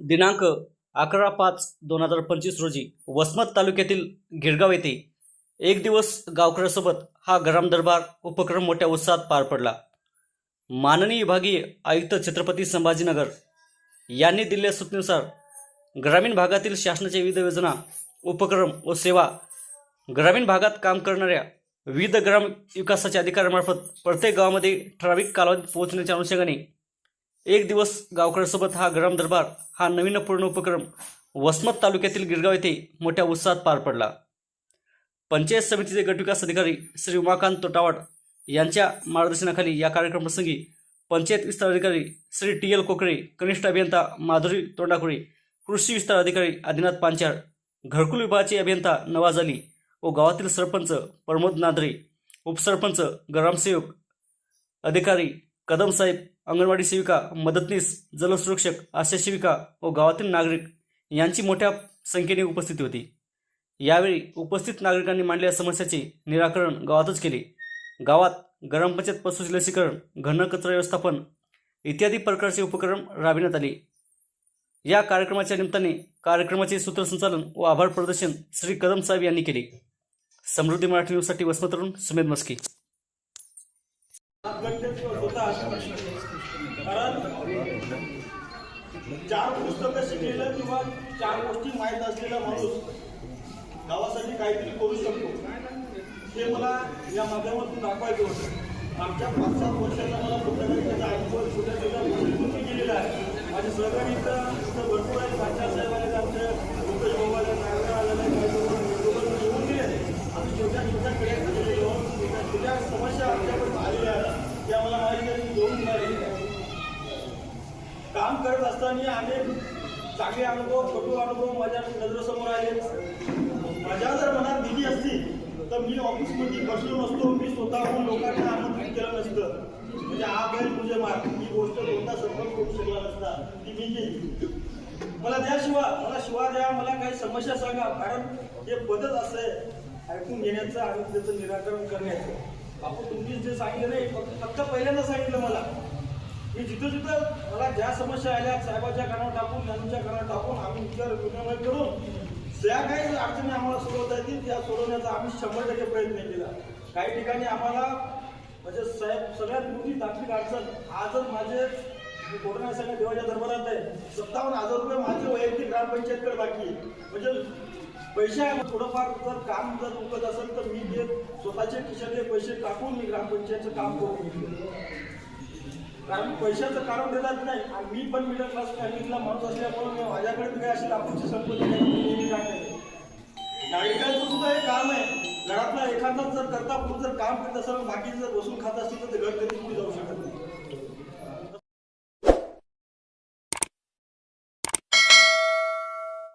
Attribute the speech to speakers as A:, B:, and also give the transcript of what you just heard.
A: दिनांक अकरा पाच दोन हजार पंचवीस रोजी वसमत तालुक्यातील गिरगाव येथे एक दिवस गावकऱ्यासोबत हा गरम दरबार उपक्रम मोठ्या उत्साहात पार पडला. माननीय विभागीय आयुक्त छत्रपती संभाजीनगर यांनी दिलेल्या सूचनेनुसार ग्रामीण भागातील शासनाच्या विविध योजना उपक्रम व सेवा ग्रामीण भागात काम करणाऱ्या विविध ग्राम विकासाच्या अधिकाऱ्यांमार्फत प्रत्येक गावामध्ये ठराविक कालावधीत पोहोचण्याच्या अनुषंगाने एक दिवस गावकऱ्यांसोबत हा ग्राम दरबार हा नवीनपूर्ण उपक्रम वसमत तालुक्यातील गिरगाव येथे मोठ्या उत्साहात पार पडला. पंचायत समितीचे गटविकास अधिकारी श्री उमाकांत तोटावाड यांच्या मार्गदर्शनाखाली या कार्यक्रमप्रसंगी पंचायत विस्तार अधिकारी श्री टी एल कोकळे कनिष्ठ अभियंता माधुरी तोंडाकुळे कृषी विस्तार अधिकारी आदिनाथ पांचाळ घरकुल विभागाचे अभियंता नवाज अली व गावातील सरपंच प्रमोद नादरे उपसरपंच ग्रामसेवक अधिकारी कदम साहेब अंगणवाडी सेविका मदतनीस जलसुरक्षक आशा सेविका व गावातील नागरिक यांची मोठ्या संख्येने उपस्थिती होती. यावेळी उपस्थित नागरिकांनी मांडलेल्या समस्याचे निराकरण गावातच केले. गावात ग्रामपंचायत पशु लसीकरण घन कचरा व्यवस्थापन इत्यादी प्रकारचे उपक्रम राबविण्यात आले. या कार्यक्रमाच्या निमित्ताने कार्यक्रमाचे सूत्रसंचालन व आभार प्रदर्शन श्री कदम साहेब यांनी केले. समृद्धी मराठी न्यूजसाठी वसमतरून सुमेध मस्की.
B: चार पुस्तकं शिकलेलं किंवा चार गोष्टी माहीत असलेला माणूस गावासाठी काहीतरी करू शकतो. हे मला या माध्यमातून दाखवायचं होतं. आमच्या पाच सात वर्षाचा मला पुस्तकाचा अनुभव छोट्या छोट्या गोष्टी मी गेलेला आहे. माझे सहकारी भरपूर आहेत छोट्या छोट्या छोट्या समस्या आमच्याकडे काम करत असताना अनेक चांगले अनुभव छोटे अनुभव माझ्या नजरेसमोर आले. माझ्या जर मनात दिली असती तर मी ऑफिसमध्ये बसलो नसतो. मी स्वतःहून लोकांना आमंत्रित केलं नसतं. म्हणजे हा बैल तुझे मार ही गोष्ट कोणता सर्व असता ती मी केली मला द्या शिवा मला शिवा द्या मला काही समस्या सांगा कारण हे पद्धत असं आहे. ऐकून घेण्याचं आणि त्याचं निराकरण करण्याचं. आपण तुम्ही जे सांगितलं नाही फक्त फक्त पहिल्यांदा सांगितलं मला. मी जिथं जिथं मला ज्या समस्या आल्या साहेबाच्या कानावर टाकून त्यांच्या कानावर टाकून आम्ही विचार विनिमय करून ज्या काही अडचणी आम्हाला सोडवता येतील त्या सोडवण्याचा आम्ही शंभर टक्के प्रयत्न केला. काही ठिकाणी आम्हाला म्हणजे साहेब सगळ्यात मोठी तांत्रिक अडचण आजच माझे मी कोरोना सगळ्या देवाच्या दरबारात आहे. सत्तावन्न हजार रुपये माझे वैयक्तिक ग्रामपंचायतकडे बाकी आहे. म्हणजे पैसे थोडंफार जर काम जर उकत असेल तर मी ते स्वतःचे खिशातले पैसे टाकून मी ग्रामपंचायतचं काम करून घेतलं. कारण पैशाचं कारण देतात नाही. आणि मी पण मिडल क्लास फॅमिलीतला माणूस असल्यामुळे मी माझ्याकडे काही अशी लाखोची संपत्ती नाही नेहमी टाकते नागरिकांचं सुद्धा हे काम आहे. घरातला एखादा जर करता पुढे जर काम करत असेल बाकीचे जर बसून खात असतील तर